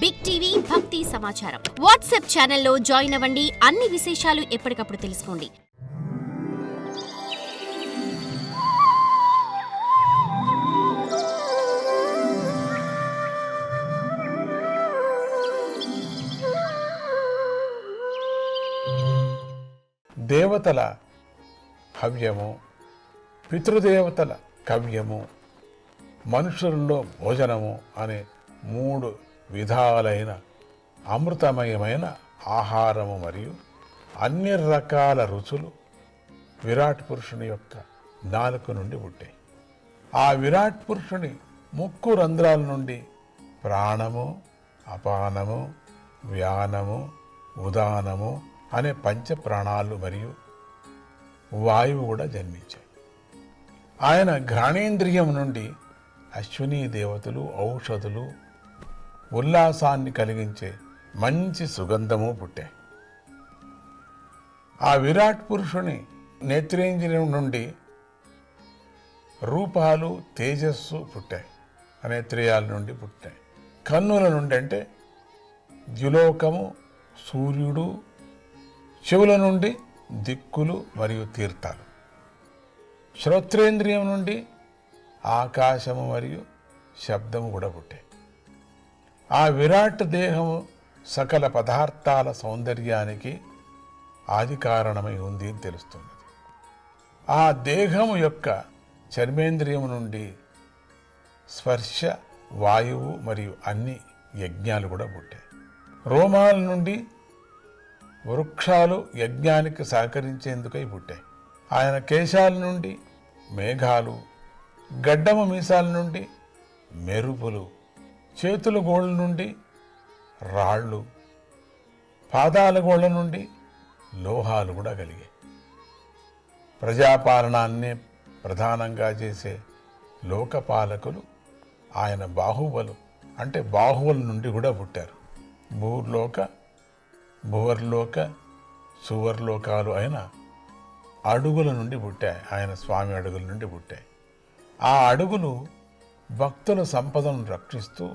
Big TV భక్తి సమాచారం WhatsApp ఛానల్లో జాయిన్ అవ్వండి. అన్ని విశేషాలు ఎప్పటికప్పుడు తెలుసుకోండి. దేవతల హవ్యము పితృదేవతల కవ్యము మనుషుల్లో భోజనము అనే మూడు విధాలైన అమృతమయమైన ఆహారము మరియు అన్ని రకాల రుచులు విరాట్ పురుషుని యొక్క నాలుక నుండి పుట్టాయి. ఆ విరాట్ పురుషుని ముక్కు రంధ్రాల నుండి ప్రాణము అపానము వ్యానము ఉదానము అనే పంచ ప్రాణాలు మరియు వాయువు కూడా జన్మించాయి. ఆయన ఘ్రాణేంద్రియం నుండి అశ్విని దేవతలు ఔషధులు ఉల్లాసాన్ని కలిగించే మంచి సుగంధము పుట్టాయి ఆ విరాట్ పురుషుని నేత్రేంద్రియం నుండి రూపాలు తేజస్సు పుట్టాయి నేత్రేయాల నుండి పుట్టాయి కన్నుల నుండి అంటే ద్యులోకము సూర్యుడు చెవుల నుండి దిక్కులు మరియు తీర్థాలు. శ్రోత్రేంద్రియం నుండి ఆకాశము మరియు శబ్దము కూడా పుట్టాయి ఆ విరాట్ దేహము సకల పదార్థాల సౌందర్యానికి ఆది కారణమై ఉంది అని తెలుస్తున్నది. ఆ దేహము యొక్క చర్మేంద్రియం నుండి స్పర్శ వాయువు మరియు అన్ని యజ్ఞాలు కూడా పుట్టాయి. రోమాల నుండి వృక్షాలు యజ్ఞానికి సహకరించేందుకై పుట్టాయి. ఆయన కేశాల నుండి మేఘాలు గడ్డము మీసాల నుండి మెరుపులు చేతుల గోళ్ళ నుండి రాళ్ళు పాదాల గోళ్ళ నుండి లోహాలు కూడా కలిగాయి ప్రజాపాలనాన్నే ప్రధానంగా చేసే లోకపాలకులు ఆయన బాహుబలు అంటే బాహువుల నుండి కూడా పుట్టారు. భూర్లోక భువర్లోక సువర్లోకాలు అయిన అడుగుల నుండి పుట్టాయి. ఆయన స్వామి అడుగుల నుండి పుట్టాయి. ఆ అడుగులు భక్తుల సంపదను రక్షిస్తూ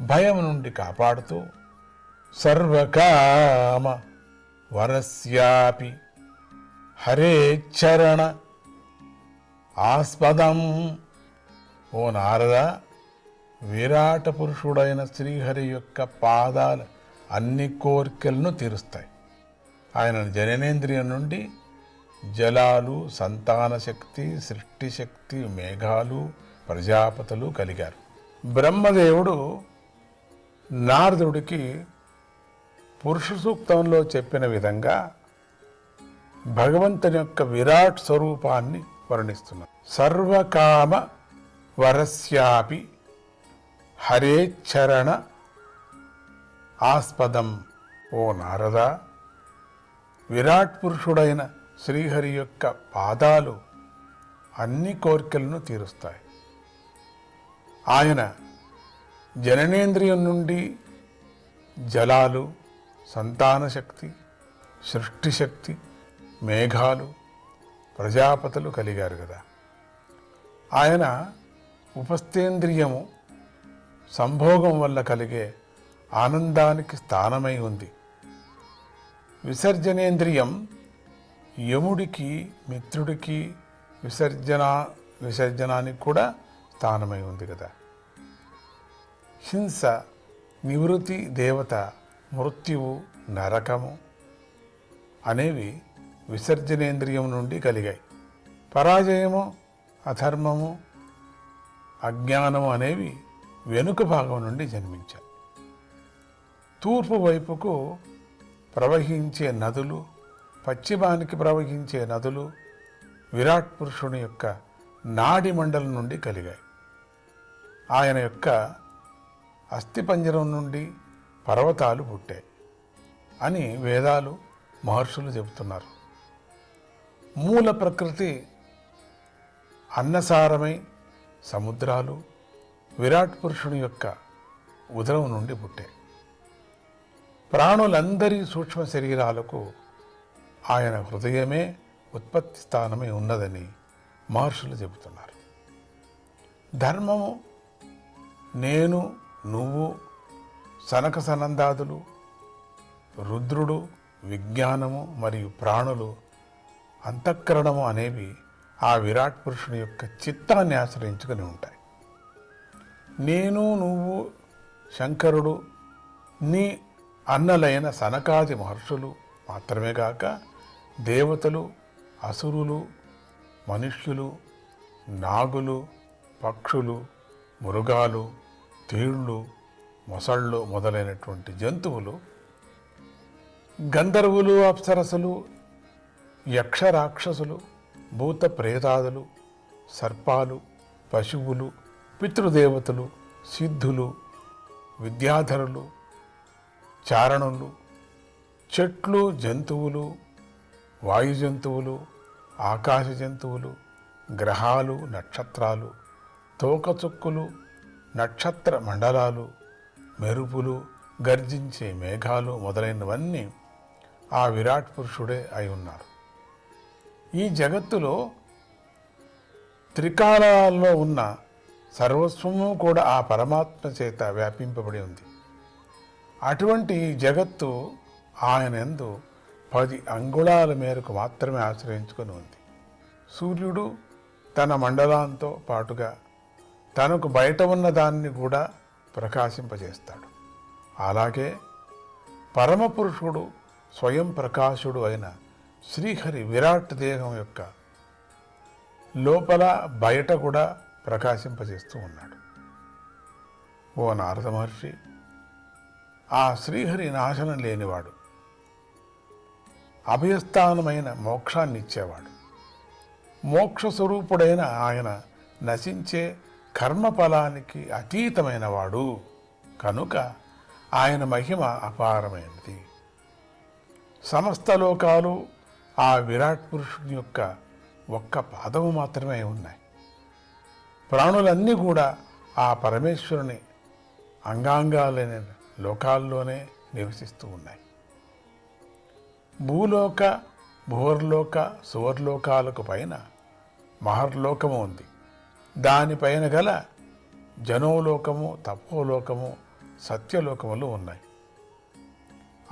భయం నుండి కాపాడుతూ సర్వకామ వరస్యాపి హరే చరణ ఆస్పదం. ఓ నారద విరాట పురుషుడైన శ్రీహరి యొక్క పాదాలు అన్ని కోరికలను తీరుస్తాయి. ఆయన జననేంద్రియం నుండి జలాలు సంతాన శక్తి సృష్టి శక్తి మేఘాలు ప్రజాపతులు కలిగారు. బ్రహ్మదేవుడు నారదుడికి పురుష సూక్తంలో చెప్పిన విధంగా భగవంతుని యొక్క విరాట్ స్వరూపాన్ని వర్ణిస్తున్నారు. సర్వకామ వరస్యాపి హరేచ్చరణ ఆస్పదం. ఓ నారద విరాట్ పురుషుడైన శ్రీహరి యొక్క పాదాలు అన్ని కోరికలను తీరుస్తాయి. ఆయన జననేంద్రియం నుండి జలాలు సంతాన శక్తి సృష్టి శక్తి మేఘాలు ప్రజాపతులు కలిగారు కదా. ఆయన ఉపస్థేంద్రియము సంభోగం వల్ల కలిగే ఆనందానికి స్థానమై ఉంది. విసర్జనేంద్రియం యముడికి మిత్రుడికి విసర్జన విసర్జనానికి కూడా స్థానమై ఉంది కదా. హింస నివృత్తి దేవత మృత్యువు నరకము అనేవి విసర్జనేంద్రియం నుండి కలిగాయి. పరాజయము అధర్మము అజ్ఞానము అనేవి వెనుక భాగం నుండి జన్మించాయి. తూర్పు వైపుకు ప్రవహించే నదులు పశ్చిమానికి ప్రవహించే నదులు విరాట్ పురుషుని యొక్క నాడి మండలం నుండి కలిగాయి. ఆయన యొక్క అస్థిపంజరం నుండి పర్వతాలు పుట్టాయి అని వేదాలు మహర్షులు చెబుతున్నారు. మూల ప్రకృతి అన్నసారమై సముద్రాలు విరాట్ పురుషుని యొక్క ఉదరం నుండి పుట్టాయి. ప్రాణులందరి సూక్ష్మ శరీరాలకు ఆయన హృదయమే ఉత్పత్తి స్థానమై ఉన్నదని మహర్షులు చెబుతున్నారు. ధర్మము నేను నువ్వు సనక సనందాదులు రుద్రుడు విజ్ఞానము మరియు ప్రాణులు అంతఃకరణము అనేవి ఆ విరాట్ పురుషుని యొక్క చిత్తాన్ని ఆశ్రయించుకొని ఉంటాయి. నేను నువ్వు శంకరుడు నీ అన్నలైన సనకాది మహర్షులు మాత్రమే కాక దేవతలు అసురులు మనుష్యులు నాగులు పక్షులు మృగాలు తేళ్ళు మొసళ్ళు మొదలైనటువంటి జంతువులు గంధర్వులు అప్సరసులు యక్షరాక్షసులు భూత ప్రేతాదులు సర్పాలు పశువులు పితృదేవతలు సిద్ధులు విద్యాధరులు చారణులు చెట్లు జంతువులు వాయు జంతువులు ఆకాశ జంతువులు గ్రహాలు నక్షత్రాలు తోకచుక్కులు నక్షత్ర మండలాలు మెరుపులు గర్జించే మేఘాలు మొదలైనవన్నీ ఆ విరాట్ పురుషుడే అయి ఉన్నారు. ఈ జగత్తులో త్రికాలాల్లో ఉన్న సర్వస్వము కూడా ఆ పరమాత్మ చేత వ్యాపింపబడి ఉంది. అటువంటి జగత్తు ఆయన ఎందు పది అంగుళాల మేరకు మాత్రమే ఆశ్రయించుకొని ఉంది. సూర్యుడు తన మండలంతో పాటుగా తనకు బయట ఉన్న దాన్ని కూడా ప్రకాశింపజేస్తాడు. అలాగే పరమపురుషుడు స్వయం ప్రకాశుడు అయిన శ్రీహరి విరాట్ దేహం యొక్క లోపల బయట కూడా ప్రకాశింపజేస్తూ ఉన్నాడు. ఓ నారద మహర్షి ఆ శ్రీహరి నాశనం లేనివాడు అభయస్థానమైన మోక్షాన్ని ఇచ్చేవాడు మోక్ష స్వరూపుడైన ఆయన నశించే కర్మఫలానికి అతీతమైన వాడు కనుక ఆయన మహిమ అపారమైనది. సమస్త లోకాలు ఆ విరాట్ పురుషుని యొక్క ఒక్క పాదము మాత్రమే ఉన్నాయి. ప్రాణులన్నీ కూడా ఆ పరమేశ్వరుని అంగాంగాలైన లోకాల్లోనే నివసిస్తూ ఉన్నాయి. భూలోక భూవర్లోక సువర్లోకాలకు పైన మహర్లోకము ఉంది. దానిపైన గల జనోలోకము తపోలోకము సత్యలోకములు ఉన్నాయి.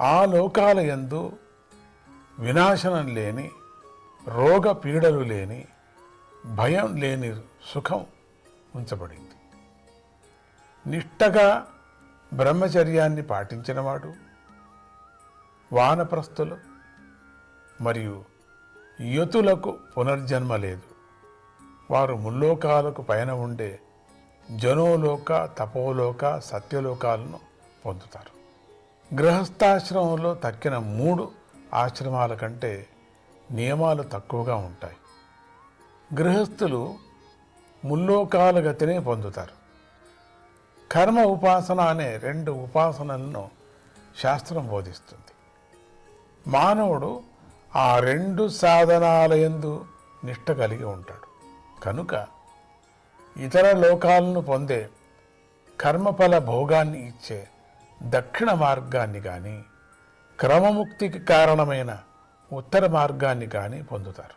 ఆ లోకాల యందు వినాశనం లేని రోగ పీడలు లేని భయం లేని సుఖం ఉంచబడింది. నిష్టగా బ్రహ్మచర్యాన్ని పాటించినవాడు వానప్రస్థులు మరియు యతులకు పునర్జన్మ లేదు. వారు ముల్లోకాలకు పైన ఉండే జనోలోక తపోలోక సత్యలోకాలను పొందుతారు. గృహస్థాశ్రమంలో తక్కిన మూడు ఆశ్రమాల కంటే నియమాలు తక్కువగా ఉంటాయి. గృహస్థులు ముల్లోకాల గతినే పొందుతారు. కర్మ ఉపాసన అనే రెండు ఉపాసనలను శాస్త్రం బోధిస్తుంది. మానవుడు ఆ రెండు సాధనాలయందు నిష్ట కలిగి ఉంటాడు. కనుక ఇతర లోకాలను పొందే కర్మఫల భోగాన్ని ఇచ్చే దక్షిణ మార్గాన్ని కానీ క్రమముక్తికి కారణమైన ఉత్తర మార్గాన్ని కానీ పొందుతారు.